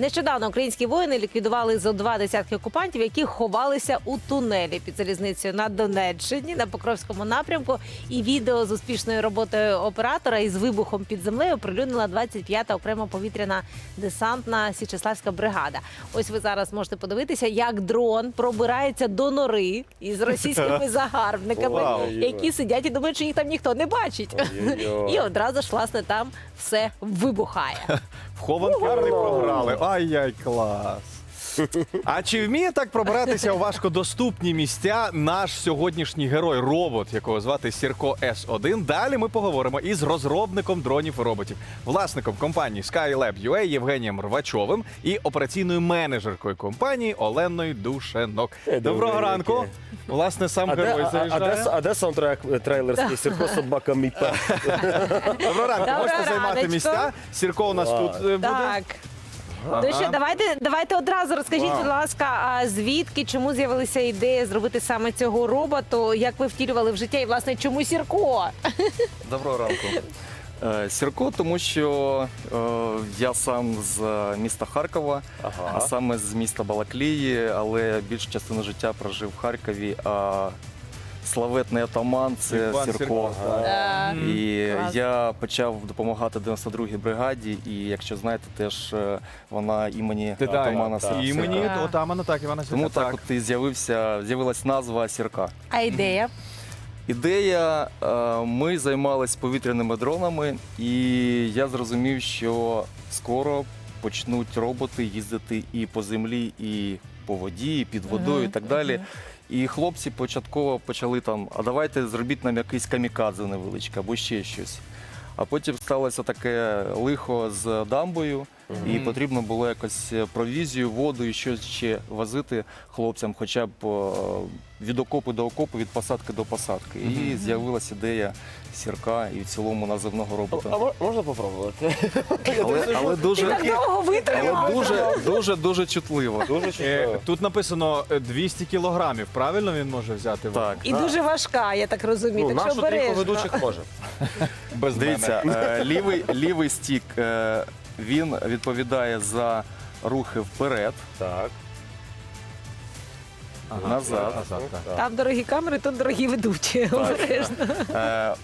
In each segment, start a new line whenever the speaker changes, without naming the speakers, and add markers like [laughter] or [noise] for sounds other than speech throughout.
Нещодавно українські воїни ліквідували зо два десятки окупантів, які ховалися у тунелі під залізницею на Донеччині на Покровському напрямку. І відео з успішною роботою оператора із вибухом під землею оприлюднила 25-та окрема повітряна десантна Січеславська бригада. Ось ви зараз можете подивитися, як дрон пробирається до нори із російськими [laughs] загарбниками, які сидять і думають, що їх там ніхто не бачить. І одразу ж власне там все вибухає. [laughs]
В вони програли. Ай-яй, клас. А чи вміє так пробиратися у важкодоступні місця наш сьогоднішній герой, робот, якого звати Сірко С1? Далі ми поговоримо із розробником дронів і роботів, власником компанії Skylab UA Євгенієм Рвачовим і операційною менеджеркою компанії Оленою Душенок.
Е,
Доброго ранку. Власне, сам
А де,
герой
а, а, а, де,
заїжджає.
а де саундтрек трейлерський Сірко собака мій пес? [laughs]
Доброго ранку.
Доброго
Можете займати
раночку.
місця. Сірко у нас тут е, буде.
Так. Ну що, давайте, давайте одразу розкажіть,
Вау.
будь ласка, а звідки, чому з'явилася ідея зробити саме цього роботу? Як ви втілювали в життя і власне чому Сірко? [laughs]
Доброго ранку. Е, Сірко, тому що е, я сам з міста Харкова, а саме з міста Балаклії, але більшу частину життя прожив в Харкові. А славетний атаман це
Іван
Сірко.
Сірко.
Е,
І
Клас.
я почав допомагати 92-й бригаді, і якщо знаєте, теж е, вона імені
Ти дай.
атамана
Так,
Сірка.
Імені
Так.
отамана, так, Івана
Тому
Сірка,
так от і з'явився, з'явилась назва Сірка.
А ідея?
Ідея, е, ми займалися повітряними дронами, і я зрозумів, що скоро почнуть роботи їздити і по землі, і по воді, і під водою, і так далі. І хлопці початково почали там: а давайте зробіть нам якийсь камікадзе невеличке або ще щось. А потім сталося таке лихо з дамбою, і потрібно було якось провізію, воду і щось ще возити хлопцям, хоча б е, від окопу до окопу, від посадки до посадки. І з'явилася ідея сірка і в цілому наземного
А
робота.
мо- можна попробувати? [laughs]
Але, але дуже,
Так довго витримав.
але дуже, дуже, дуже чутливо.
Дуже
Е,
чудово.
Тут написано е, 200 кілограмів. Правильно він може взяти?
Так.
І дуже важка, я так розумію.
Ну,
так що
нашу трійку
обережно.
ведучих може. [laughs] [laughs]
Без
Дивіться, е, лівий, лівий стік е, він відповідає за рухи вперед,
Так.
Ага,
назад.
назад так.
Там дорогі камери, тут дорогі ведучі. Обережно.
Е,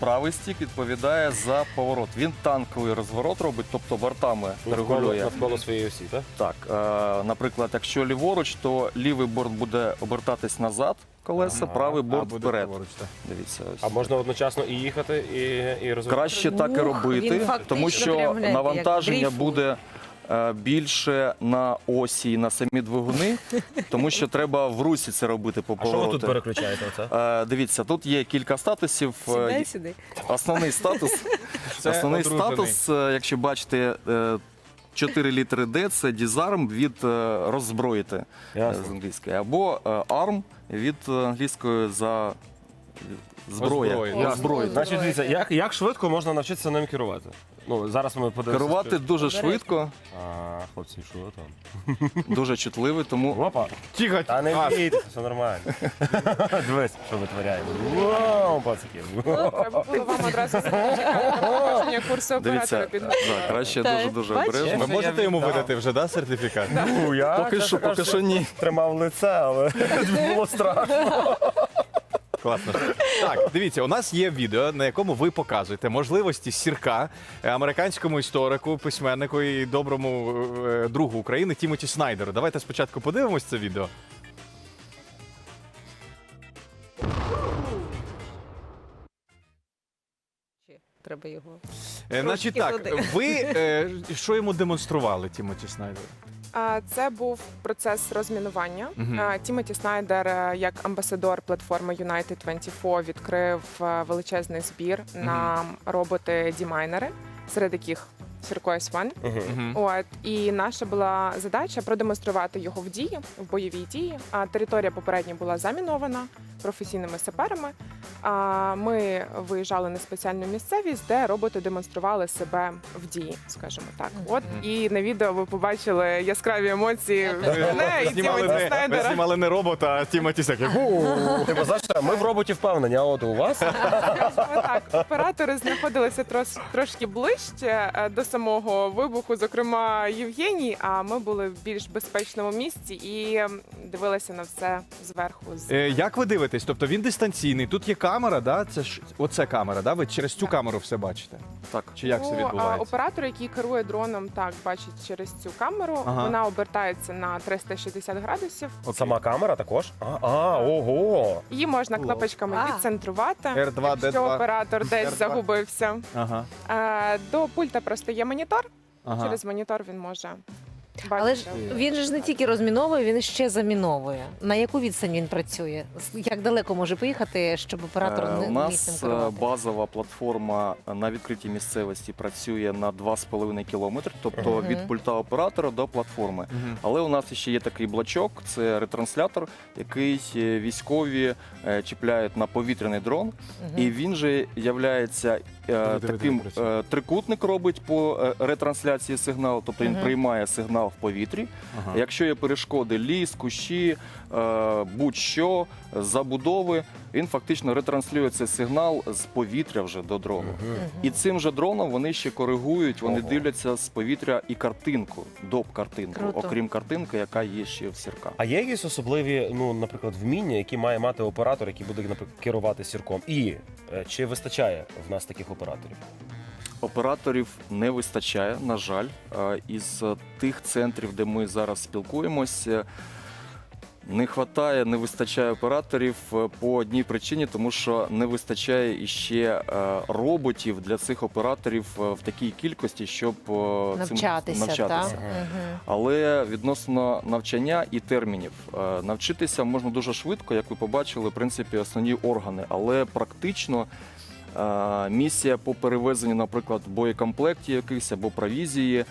правий стік відповідає за поворот. Він танковий розворот робить, тобто бортами регулює.
навколо своєї осі, так?
Так, е, наприклад, якщо ліворуч, то лівий борт буде обертатись назад колеса,
Ага.
правий
А,
борт
буде
вперед.
праворуч, так.
Дивіться, ось.
А можна одночасно і їхати, і, і розвивати?
Краще так і
Ух,
робити,
фактично
тому що
гляньте, як
навантаження
дрейфує.
буде е, більше на осі і на самі двигуни, [laughs] тому що треба в русі це робити по
А що ви тут
повороту.
переключаєте? Оце?
Е, Дивіться, тут є кілька статусів. Е,
Сідай сюди.
Основний статус, [laughs]
Це
основний
одружений.
статус, е, якщо бачите, е, 4 літери D – це дізарм від е, роззброїти е,
Ясно.
з англійської, або е, ARM від е, англійської за зброя.
Озброєння.
Озброєння.
Значить, дивіться, як, як швидко можна навчитися ним керувати? Ну, зараз ми подивимося.
Керувати дуже швидко,
А, хлопці, що ви там? [laughs]
дуже чутливий, тому
Опа.
Тихо,
Та не
а,
бійтеся, все нормально. [laughs] Дивись, що витворяємо. Вау, пацики.
Треба було вам одразу проходження [laughs] курсу
дивіться,
оператора під
да, краще
Так,
дуже-дуже
бачиш?
обережно.
Ви можете йому видати вже да, сертифікат?
Ну, я,
Поки що, поки що ні.
Тримав лице, але було страшно.
Класно. Так, дивіться, у нас є відео, на якому ви показуєте можливості сірка е, американському історику, письменнику і доброму е, другу України Тімоті Снайдеру. Давайте спочатку подивимось це відео.
Треба його.
Е, Значить так,
туди.
ви е, що йому демонстрували Тімоті Снайдеру?
А, Це був процес розмінування. А, Тімоті Снайдер, е, як амбасадор платформи United 24, відкрив е, величезний збір на роботи Дімайнери, серед яких Сірко S1.
Мгм.
От і наша була задача продемонструвати його в дії, в бойовій дії. А територія попередньо була замінована професійними саперами. А ми виїжджали на спеціальну місцевість, де роботи демонстрували себе в дії, скажімо так. От і на відео ви побачили яскраві емоції мене і
знімали,
Тімоті
не, ви
Снайдера.
знімали не робота, а Тімоті Сек.
Типу, знаєш, ми в роботі впевнені, а от у вас
Так, оператори знаходилися трос, трошки ближче е, до самого вибуху, зокрема Євгеній. А ми були в більш безпечному місці і дивилися на все зверху. З
Е, як ви дивитесь? Тобто він дистанційний, тут є камера, да? Це ж оце камера, да? Ви через цю камеру все бачите?
Так.
Чи як це
Ну, а
відбувається?
Оператор, який керує дроном, так бачить через цю камеру.
Ага.
Вона обертається на 360 градусів.
от сама камера також. А, а ого.
Її можна
Клас.
кнопочками
А.
відцентрувати,
R2,
якщо
D2.
оператор десь
R2.
загубився.
Ага.
Е, До пульта просто є монітор.
ага.
Через монітор він може.
Але ж він же ж не тільки розміновує, він ще заміновує. На яку відстань він працює? Як далеко може поїхати, щоб оператор
Е,
не
У
міг
нас е, базова платформа на відкритій місцевості працює на 2,5 кілометри, тобто від пульта оператора до платформи. Але у нас ще є такий блочок, це ретранслятор, який е, військові чіпляють на повітряний дрон. І він же являється е, таким е, трикутник робить по е, ретрансляції сигналу, тобто він приймає сигнал в повітрі. Якщо є перешкоди, ліс, кущі, е, будь-що, забудови, він фактично ретранслює цей сигнал з повітря вже до дрону. І цим же дроном вони ще коригують, вони
Ого.
дивляться з повітря і картинку, доп-картинку,
Круто.
окрім картинки, яка є ще в сірка.
А є якісь особливі, ну, наприклад, вміння, які має мати оператор, який буде, наприклад, керувати сірком? І е, чи вистачає в нас таких операторів?
Операторів не вистачає, на жаль. Е, Із е, тих центрів, де ми зараз спілкуємося, не вистачає, не вистачає операторів е, по одній причині, тому що не вистачає іще е, роботів для цих операторів е, в такій кількості, щоб цим
навчатися,
навчатися.
так?
Але відносно навчання і термінів навчитися можна дуже швидко, як ви побачили, в принципі, основні органи, але практично. Місія по перевезенню, наприклад, боєкомплектів якихось або провізії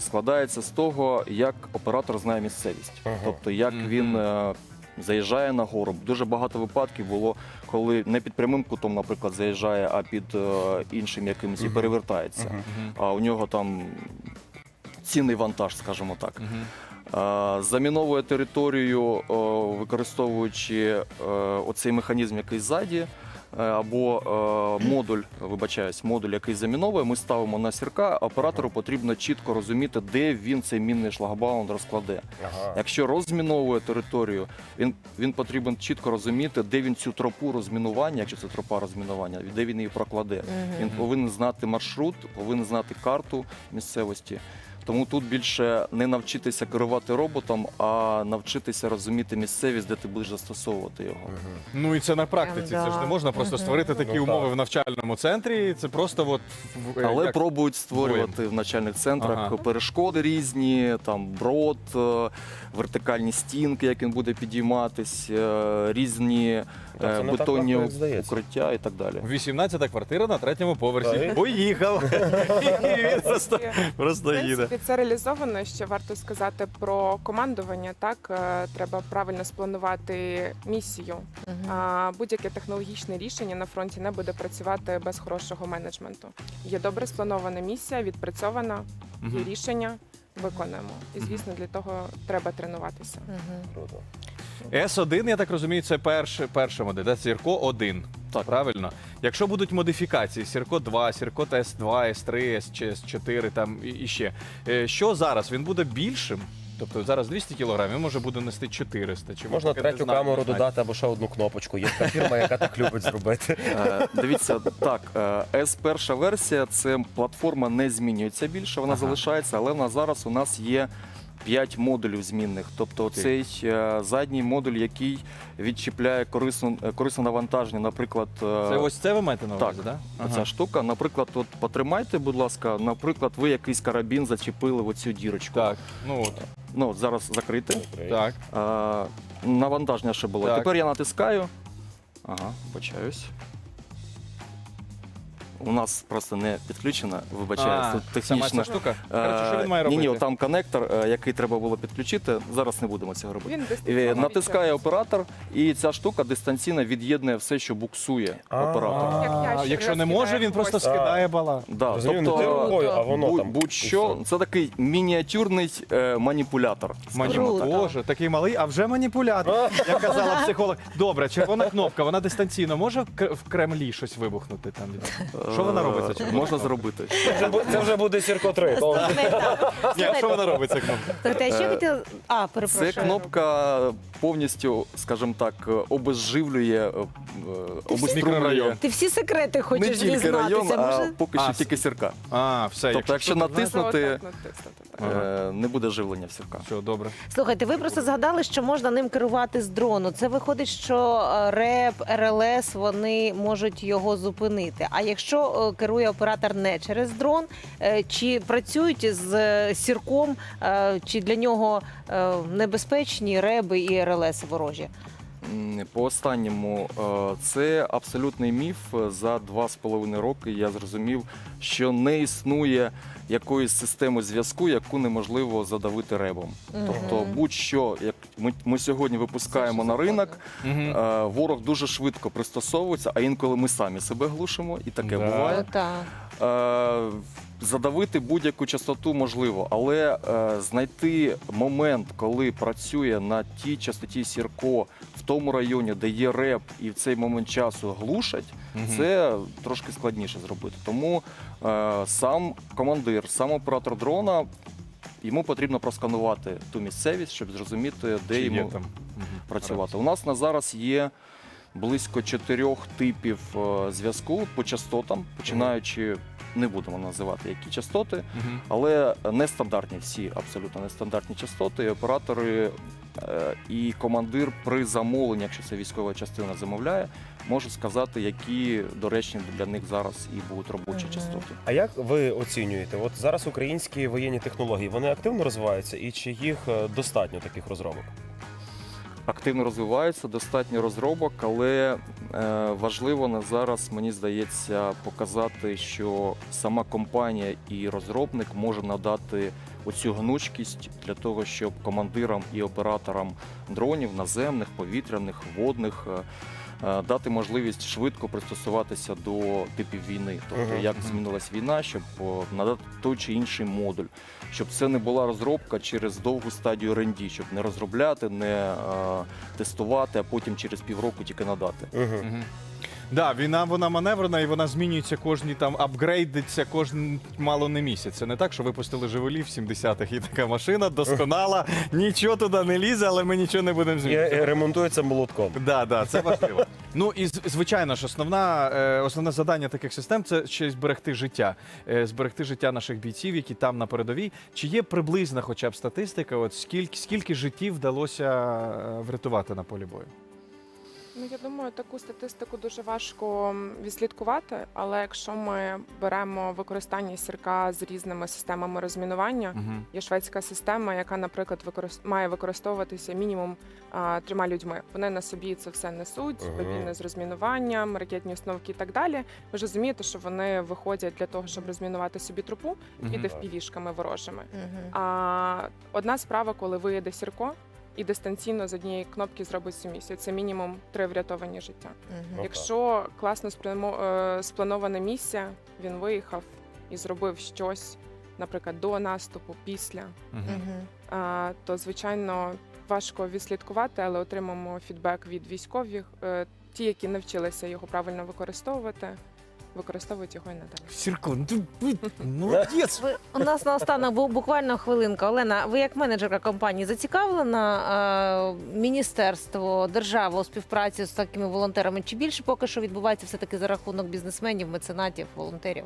складається з того, як оператор знає місцевість,
Ага.
тобто як він е, заїжджає на гору. Дуже багато випадків було, коли не під прямим кутом, наприклад, заїжджає, а під е, іншим якимось і перевертається. А у нього там цінний вантаж, скажімо так. Е, Заміновує територію, е, використовуючи е, оцей механізм, який ззаді, е, або е, модуль, вибачаюсь, модуль, який заміновує, ми ставимо на сірка. Оператору потрібно чітко розуміти, де він цей мінний шлагбаум розкладе.
Ага.
Якщо розміновує територію, він, він потрібен чітко розуміти, де він цю тропу розмінування, якщо це тропа розмінування, де він її прокладе.
Мгм.
Він повинен знати маршрут, повинен знати карту місцевості. Тому тут більше не навчитися керувати роботом, а навчитися розуміти місцевість, де ти будеш застосовувати його.
Ну і це на практиці. Це ж не можна просто створити такі
Ну,
умови в навчальному центрі. Це просто от в-
Але
як-
пробують створювати в навчальних центрах
Ага.
перешкоди різні, там брод, е, вертикальні стінки, як він буде підійматись, е, різні е,
не так
бетонні
легко, як здається.
укриття і так далі.
18-та квартира на третьому поверсі.
Так.
Поїхав. [laughs] І він просто,
В
просто їде.
принципі, це реалізовано. Ще варто сказати про командування. Так Е, треба правильно спланувати місію. А будь-яке технологічне рішення на фронті не буде працювати без хорошого менеджменту. Є добре спланована місія, відпрацьована, є
Мгм.
рішення. Виконуємо. І звісно, для того треба тренуватися.
Мгм.
Круто.
С1, я так розумію, це перше, перша модель, да? Сірко 1.
Так.
Правильно? Якщо будуть модифікації, Сірко 2, Сірко С2, С3, С4 там і, і ще. е, Що зараз? Він буде більшим? Тобто зараз 200 кг, він може буде нести 400. Чи
Можна
таке?
третю
знаю,
камеру
не знаю.
додати або ще одну кнопочку. Є така фірма, яка так любить зробити.
Е, Дивіться, так, е, S перша версія це платформа не змінюється більше, вона
Ага.
залишається, але в нас зараз у нас є 5 модулів змінних. Тобто цей е, задній модуль, який відчіпляє корисне, е, корисне навантаження, наприклад, е,
Це ось це ви маєте на увазі,
Так,
Ага.
штука. Наприклад, от потримайте, будь ласка, наприклад, ви якийсь карабін зачепили в оцю дірочку.
Так, ну от,
Ну, от зараз закрити.
так.
Е, навантаження ще було.
Так.
Тепер я натискаю. Ага, почаюсь. У нас просто не підключена, вибачаюсь,
А,
тут
Сама
технічна.
ця штука. Коротше, що
Е,
він має
Ні,
робити?
ні, там коннектор, е, який треба було підключити. Зараз не будемо цього робити.
Він
Е,
дистанційно
Натискає
відчувається.
оператор, і ця штука дистанційно від'єднує все, що буксує
А.
оператор.
Як
А, Якщо не
розкидає
може, він просто скидає бала.
Да,
Розумію, не ти
тобто,
рукою, а воно
бу-
там.
будь-що, це такий мініатюрний е, маніпулятор. скажімо так.
Боже, такий малий, а вже маніпулятор. Як казала психолог. Добре, червона кнопка, вона дистанційно може в Кр- в Кремлі щось вибухнути там? Що вона робить? ця
Е, Можна зробити.
Це вже бу- Це вже буде Сірко 3.
Ні, а що вона робить ця кнопка?
Слухайте, а ще хотіла... А,
Це кнопка повністю, скажімо так, обезживлює, е, обеструмлює
Мікрорайон.
Ти всі секрети
не
хочеш
тільки
дізнатися.
а
Може?
поки
А,
що тільки сірка.
А, все.
Тобто, якщо
що-
натиснути,
натиснути,
е, не буде живлення в сірка.
Все, добре.
Слухайте, ви просто згадали, що можна ним керувати з дрону. Це виходить, що е, РЕП, РЛС вони можуть його зупинити. А якщо е, керує оператор не через дрон, е, чи працюють з е, сірком, чи для нього небезпечні реби і РЛС ворожі?
По останньому, е, це абсолютний міф. За два з половиною роки я зрозумів, що не існує якоїсь системи зв'язку, яку неможливо задавити ребом. Тобто, будь-що, як ми, ми сьогодні випускаємо на ринок, е, ворог дуже швидко пристосовується, а інколи ми самі себе глушимо, і таке
Да.
буває.
Так.
Е, Задавити будь-яку частоту можливо, але е, знайти момент, коли працює на тій частоті сірко тому районі, де є реп, і в цей момент часу глушать, це трошки складніше зробити. Тому е, сам командир, сам оператор дрона. Йому потрібно просканувати ту місцевість, щоб зрозуміти, де
Чи
йому
там?
Працювати. У нас на зараз є близько чотирьох типів е, зв'язку по частотам, починаючи, не будемо називати які частоти,
Мгм.
але нестандартні всі, абсолютно нестандартні частоти. І оператори е, і командир при замовленні, якщо це військова частина замовляє, може сказати, які доречні для них зараз і будуть робочі
Мгм.
частоти.
А як ви оцінюєте? От зараз українські воєнні технології вони активно розвиваються, і чи їх е, достатньо таких розробок?
Активно розвиваються, достатньо розробок, але е, важливо на зараз, мені здається, показати, що сама компанія і розробник може надати оцю гнучкість для того, щоб командирам і операторам дронів наземних, повітряних, водних. Е, Дати можливість швидко пристосуватися до типів війни, тобто як змінилась війна, щоб надати той чи інший модуль, щоб це не була розробка через довгу стадію R&D, щоб не розробляти, не е, тестувати, а потім через півроку тільки надати.
Да, війна вона маневрена і вона змінюється кожні там апгрейдиться кожен мало не місяць. Це не так, що випустили Жигулі в 70-х і така машина досконала, нічого туди не лізе, але ми нічого не будемо
І
змінювати.
е, ремонтується молотком.
Да, да, це важливо. Ну і з- звичайно ж, основна, е, основне завдання таких систем це ще й зберегти життя, Е, зберегти життя наших бійців, які там на передовій. Чи є приблизна, хоча б статистика, от скільки скільки життів вдалося е, врятувати на полі бою?
Ну, я думаю, таку статистику дуже важко відслідкувати, але якщо ми беремо використання сірка з різними системами розмінування,
Угу.
є шведська система, яка, наприклад, використ... має використовуватися мінімум а, трьома людьми. Вони на собі це все несуть,
Ага.
бобіни з розмінуванням, ракетні установки і так далі. Ви ж розумієте, що вони виходять для того, щоб розмінувати собі трупу під
Мгм.
FPV-шками ворожими.
Мгм.
А одна справа, коли виїде сірко. І дистанційно з однієї кнопки зробить цю місію. Це мінімум три врятовані життя.
Мгм.
Якщо класно спрямо- е, спланована місія, він виїхав і зробив щось, наприклад, до наступу, після,
Мгм.
а, то звичайно важко відслідкувати, але отримаємо фідбек від військових. Е, Ті, які навчилися його правильно використовувати, використовують його і надалі.
Сірко, ну ти ви- [laughs] молодець!
Ви у нас наостанок бу- буквально хвилинка. Олена, ви як менеджерка компанії зацікавлена е, міністерство, держава у співпраці з такими волонтерами? Чи більше поки що відбувається все таки за рахунок бізнесменів, меценатів, волонтерів?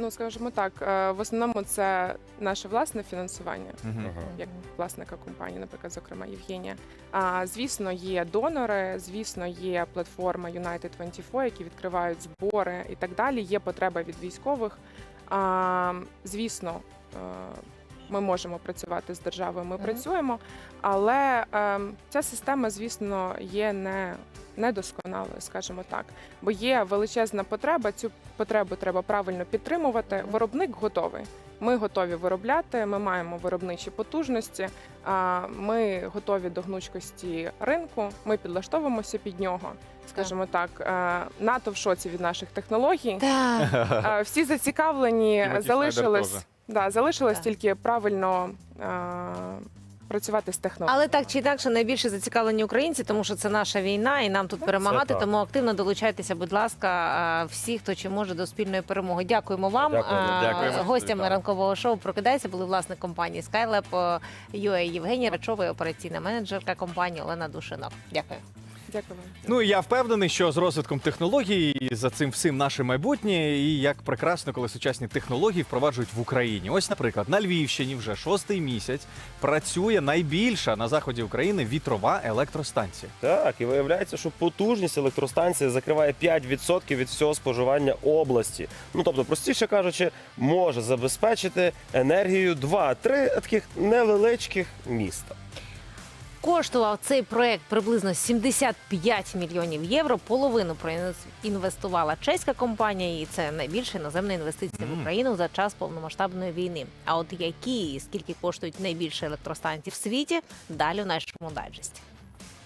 Ну скажімо так, е, в основному це наше власне фінансування.
Ага.
як власника компанії, наприклад, зокрема Євгенія. А звісно, є донори, звісно, є платформа United 24, які відкривають збори і так далі. Є потреба від військових. А, звісно, е, ми можемо працювати з державою. Ми
Мгм.
працюємо, але ем, ця система, звісно, є не недосконалою, скажімо так, бо є величезна потреба. Цю потребу треба правильно підтримувати. Виробник готовий. Ми готові виробляти. Ми маємо виробничі потужності. а, Ми готові до гнучкості ринку. Ми підлаштовуємося під нього. Скажімо так, НАТО в шоці від наших технологій.
Так.
Всі зацікавлені
Тімоті
залишилось, да, залишилось
Так.
тільки правильно е, працювати з технологією.
Але так чи інакше найбільше зацікавлені українці, тому що це наша війна, і нам тут перемагати. Тому активно долучайтеся, будь ласка, всі, хто чи може до спільної перемоги. Дякуємо вам.
Дякуємо.
Дякуємо,
Гостями ранкового шоу прокидайся були власник компанії Skylab UA Євгенія Рачова, і операційна менеджерка компанії Олена Душинок. Дякую.
Дякую.
Ну і я впевнений, що з розвитком технологій і за цим всім наше майбутнє, і як прекрасно, коли сучасні технології впроваджують в Україні. Ось, наприклад, на Львівщині вже шостий місяць працює найбільша на заході України вітрова електростанція.
Так, і виявляється, що потужність електростанції закриває 5% від всього споживання області. Ну тобто, простіше кажучи, може забезпечити енергію 2-3 таких невеличких міста.
Коштував цей проект приблизно 75 мільйонів євро. Половину проінвестувала чеська компанія, і це найбільша іноземна інвестиція в Україну за час повномасштабної війни. А от які і скільки коштують найбільше електростанції в світі? Далі у нашому дайджесті.